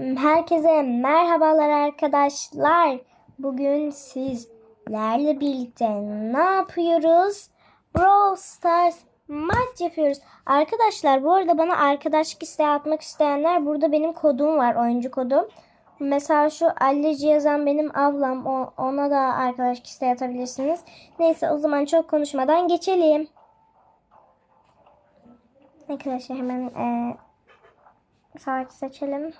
Herkese merhabalar arkadaşlar. Bugün sizlerle birlikte ne yapıyoruz? Brawl Stars maç yapıyoruz. Arkadaşlar bu arada bana arkadaşlık isteği atmak isteyenler burada benim kodum var. Oyuncu kodum. Mesela şu Alleci yazan benim ablam. Ona da arkadaşlık isteği atabilirsiniz. Neyse o zaman çok konuşmadan geçelim. Arkadaşlar hemen eee savaş seçelim.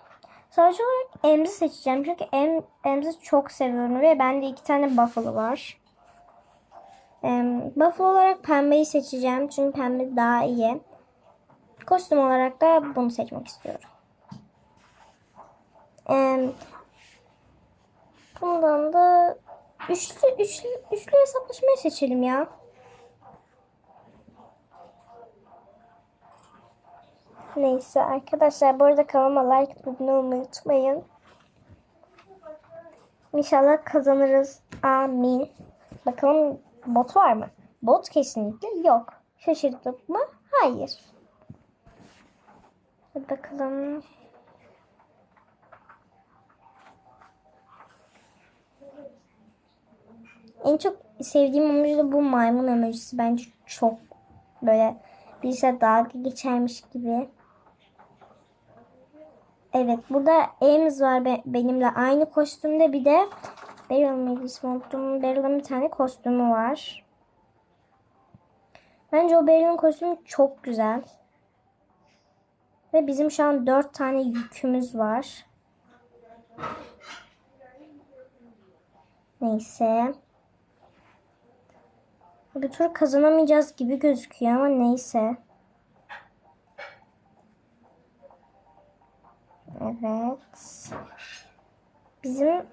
Savaş olarak Emzi seçeceğim. Çünkü em, Emzi çok seviyorum ve bende iki tane Buffalo var. Em, Buffalo olarak pembeyi seçeceğim. Çünkü pembe daha iyi. Kostüm olarak da bunu seçmek istiyorum. Em, bundan da üçlü, üçlü, üçlü hesaplaşmayı seçelim ya. Neyse arkadaşlar bu arada kanalıma like abone unutmayın. İnşallah kazanırız. Amin. Bakalım bot var mı? Bot kesinlikle yok. Şaşırdık mı? Hayır. Hadi bakalım. En çok sevdiğim emoji de bu maymun emojisi. Bence çok böyle birisi dalga geçermiş gibi. Evet burada Ames var be- benimle aynı kostümde bir de Beryl miydi ismi unuttum. Beryl'ın bir tane kostümü var. Bence o Beryl'ın kostümü çok güzel. Ve bizim şu an dört tane yükümüz var. Neyse. Bu tur kazanamayacağız gibi gözüküyor ama neyse. Evet. Bizim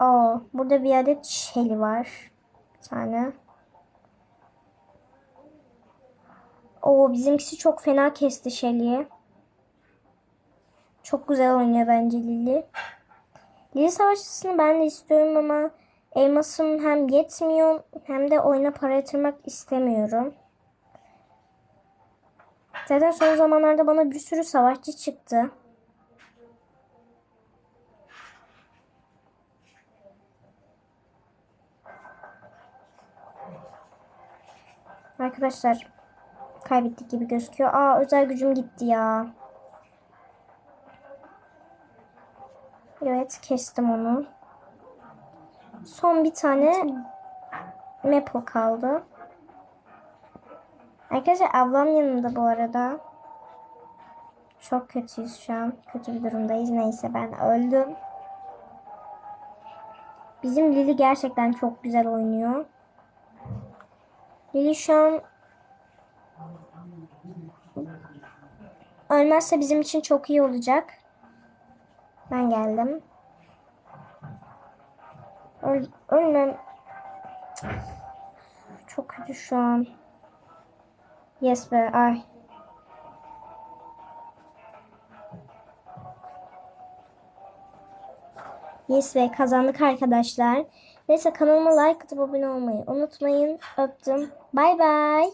o burada bir adet Shelly var. Bir tane. O bizimkisi çok fena kesti Shelly'yi. Çok güzel oynuyor bence Lily. Lily savaşçısını ben de istiyorum ama elmasım hem yetmiyor hem de oyuna para yatırmak istemiyorum. Zaten son zamanlarda bana bir sürü savaşçı çıktı. Arkadaşlar kaybettik gibi gözüküyor. Aa özel gücüm gitti ya. Evet kestim onu. Son bir tane Maple kaldı. Arkadaşlar ablam yanımda bu arada. Çok kötüyüz şu an. Kötü bir durumdayız. Neyse ben öldüm. Bizim Lili gerçekten çok güzel oynuyor. Lili şu an ölmezse bizim için çok iyi olacak. Ben geldim. Öl, ölmem. Çok kötü şu an. Yes be ay. Yes ve kazandık arkadaşlar. Neyse kanalıma like atıp abone olmayı unutmayın. Öptüm. Bay bay.